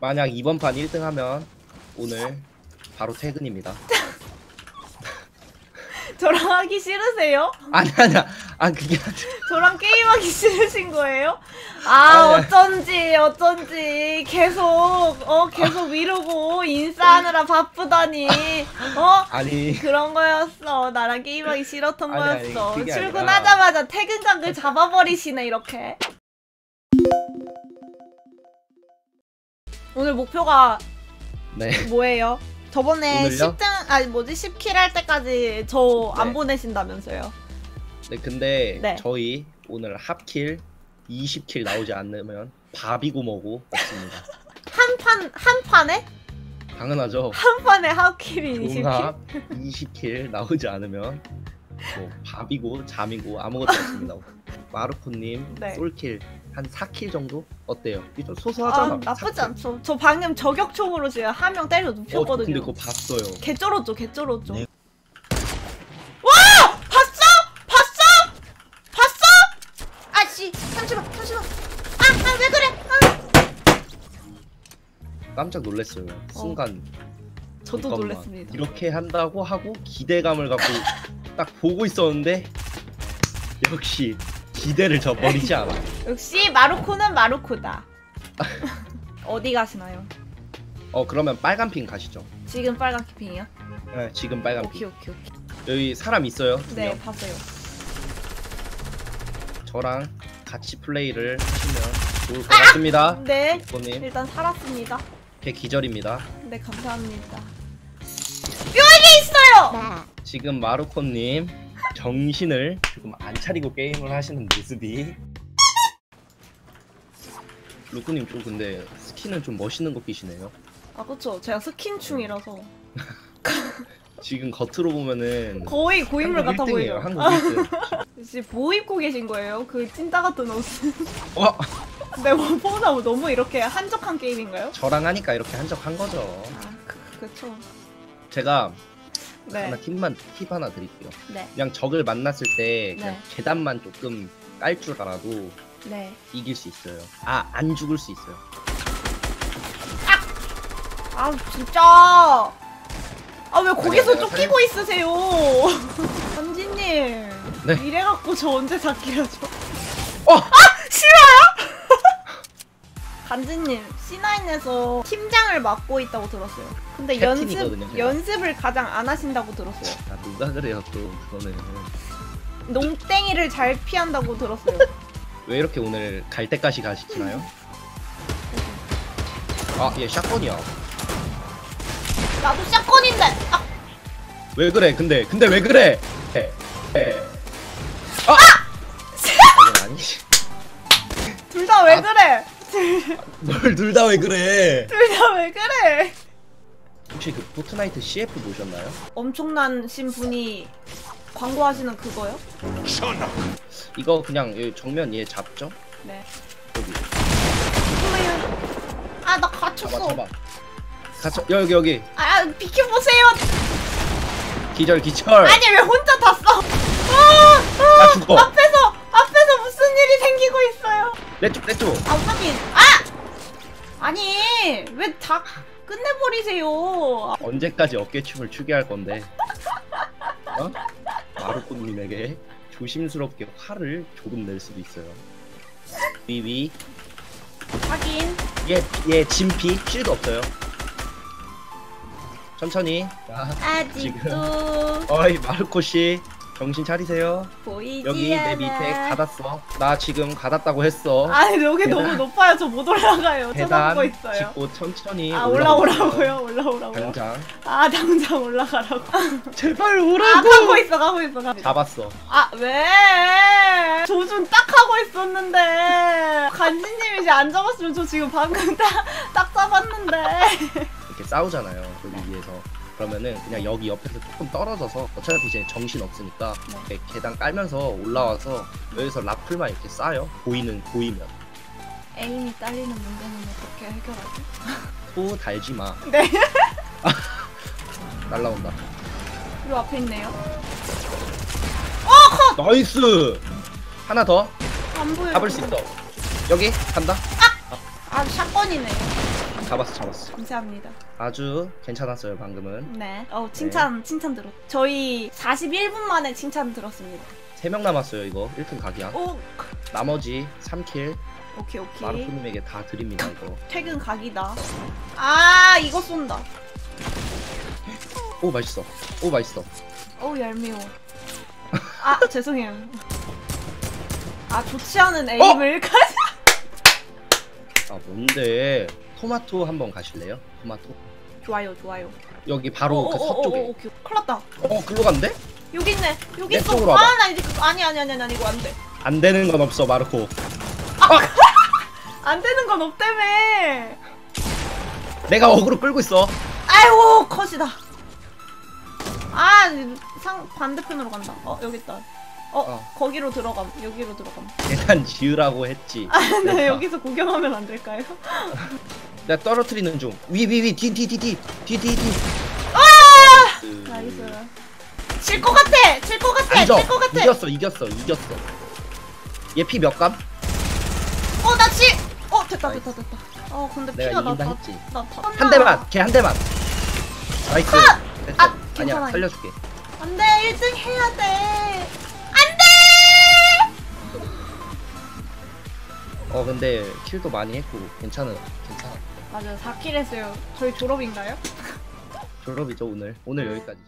만약 이번 판 1등 하면 오늘 바로 퇴근입니다. 저랑 하기 싫으세요? 아니 아니야. 아 그게 아니라 저랑 게임하기 싫으신 거예요? 아 아니, 어쩐지 어쩐지 계속 어 계속 미루고 인싸하느라 바쁘다니 어 아니 그런 거였어 나랑 게임하기 싫었던 아니, 아니, 거였어 그게 아니라. 출근하자마자 퇴근각을 잡아버리시네 이렇게 오늘 목표가 네. 뭐예요? 저번에 오늘요? 10등 아니 뭐지 10킬 할 때까지 저 안 네. 보내신다면서요 네 근데 네. 저희 오늘 합킬 20킬 나오지 않으면 밥이고 뭐고 없습니다. 한 판 한 판에 당연하죠. 한 판에 하킬이 20킬 종합 20킬 나오지 않으면 뭐 밥이고 잠이고 아무것도 없습니다. 마르코님 네. 솔킬 한 4킬 정도 어때요? 좀아 소소하잖아. 나쁘지 4킬. 않죠 저 방금 저격총으로 지금 한 명 때려 어, 눕혔거든요 근데 그거 봤어요. 개쩔었죠 개쩔었죠 네. 와 봤어 봤어 봤어 아씨 잠시만 잠시만 아왜 그래 아. 깜짝 놀랐어요. 순간 저도 잠깐만, 놀랐습니다 이렇게 한다고 하고 기대감을 갖고 딱 보고 있었는데 역시 기대를 저버리지 않아. 역시 마루코는 마루코다 어디 가시나요 어 그러면 빨간 핑 가시죠. 지금 빨간 키핑이요 네, 지금 빨간 오케이 핑. 오케이 오케이 여기 사람 있어요. 두 네 명. 봤어요 저랑 같이 플레이를 하시면 좋을 것 같습니다. 네님 일단 살았습니다 개 기절입니다. 네 감사합니다 여기 있어요 지금 마루코님 정신을 조금 안 차리고 게임을 하시는 모습이 루코님 좀 근데 스킨은 좀 멋있는 거 끼시네요. 아 그쵸 제가 스킨충이라서 지금 겉으로 보면은 거의 고인물 같아 한국 1등이에요. 보이죠 한국 1등. 혹시 뭐 입고 계신 거예요? 그 찐따 같은 옷 어? 네, 뭐 보다 너무 이렇게 한적한 게임인가요? 저랑 하니까 이렇게 한적한 거죠. 아, 그, 그쵸. 제가 네. 하나 팁만 팁 하나 드릴게요. 네. 그냥 적을 만났을 때 그냥 네. 계단만 조금 깔 줄 알아도 네. 이길 수 있어요. 아 안 죽을 수 있어요. 아, 진짜. 아, 왜 거기서 아니, 쫓기고 있으세요? 현지님. 네. 이래갖고 저 언제 잡기라죠? 어! 싫어요? 간지님, C9에서 팀장을 맡고 있다고 들었어요. 근데 연습, 캡틴이거든요, 제가. 연습을 가장 안 하신다고 들었어요. 아 누가 그래요 또 그거는 농땡이를 잘 피한다고 들었어요. 왜 이렇게 오늘 갈 때까지 가시나요? 아얘 샷건이야. 나도 샷건인데! 아, 왜 그래? 근데 근데 왜 그래? 에, 에. 널 둘 다 왜 그래? 둘 다 왜 그래? 혹시 그 포트나이트 CF 보셨나요? 엄청난 신 분이 광고하시는 그거요? 이거 그냥 여기 정면 얘 잡죠? 네. 여기 아, 나 잡아 갇혔어. 잡아. 갇혀 여기 여기 아, 비켜보세요. 기절 기절. 아니, 왜 혼자 탔어? 아, 아, 나 죽어. 앞에서, 앞에서 무슨 일이 생기고 있어요. 내쪽 내쪽. 아, 확인. 아! 아니, 왜 다 끝내버리세요. 언제까지 어깨춤을 추게 할 건데? 어? 마루코님에게 조심스럽게 화를 조금 낼 수도 있어요. 위위 확인. 얘얘 진피 실드 없어요. 천천히. 자, 아직도 어이 마르코 씨 정신 차리세요. 보이지 여기 내 않아. 밑에 가뒀어. 나 지금 가뒀다고 했어. 아, 여기 계단. 너무 높아요. 저 못 올라가요. 계단 쳐다보고 있어요. 짚고 천천히 아. 올라오라고요? 올라오라고요? 당장. 아, 당장 올라가라고. 제발 아, 오라고. 가고 있어, 가고 있어, 가고 있어. 잡았어. 아, 왜? 조준 딱 하고 있었는데. 간지님이 이제 안 잡았으면 저 지금 방금 딱, 딱 잡았는데. 이렇게 싸우잖아요. 여기 위에서. 그러면은 그냥 여기 옆에서 조금 떨어져서 어차피 이제 정신 없으니까 네. 이렇게 계단 깔면서 올라와서 여기서 라플만 이렇게 쌓여 보이는 보이면 에임이 딸리는 문제는 어떻게 해결하지? 소 달지 마 네. 날라온다. 요 앞에 있네요. 나이스 하나 더 안 보여요. 잡을 수 있어. 여기 간다. 아, 샷건이네. 잡았어 잡았어 감사합니다. 아주 괜찮았어요 방금은 네. 어 칭찬 칭찬 들었. 저희 41분 만에 칭찬 들었습니다. 3명 남았어요 이거 1등 각이야 오 나머지 3킬 오케이 오케이. 마루코님에게 다 드립니다 이거 퇴근 각이다. 아 이거 쏜다. 오 맛있어 오 맛있어 어우 얄미워. 아 죄송해요. 아 좋지 않은 에임을 가지. 아 뭔데 토마토 한번 가실래요? 토마토 좋아요 좋아요. 여기 바로 그 어, 어, 어, 어, 서쪽에 오케이. 큰일 났다. 어 글로 간대? 여기 있네. 여기 내 있어. 쪽으로 와봐. 아 나 이제 그- 아니 아니 아니 아니 이거 안 돼. 안 되는 건 없어 마르코 안 되는 건 없다며. 내가 어그로 끌고 있어 아이고 컷이다. 아 상 반대편으로 간다. 어 여기 있다. 어, 어. 거기로 들어감. 여기로 들어감. 계단 지으라고 했지 아, 네. 여기서 구경하면 안 될까요? 내가 떨어뜨리는 중 위 위 위 뒤 뒤 뒤 뒤 뒤 뒤뒤 나이스. 질것 같아. 질것 같아. 아니죠 질것 같아. 이겼어 이겼어 이겼어 얘 피 몇 감? 어, 나 지. 어, 됐다, 됐다, 됐다. 어, 근데 피가 나 이긴다 다, 했지. 나 다. 한 대만 걔 한 대만 나이스 됐어 아, 아니야. 살려줄게 안 돼, 1등 해야 돼! 어 근데 킬도 많이 했고 괜찮은 괜찮아. 맞아요, 4킬 했어요. 저희 졸업인가요? 졸업이죠 오늘. 오늘 여기까지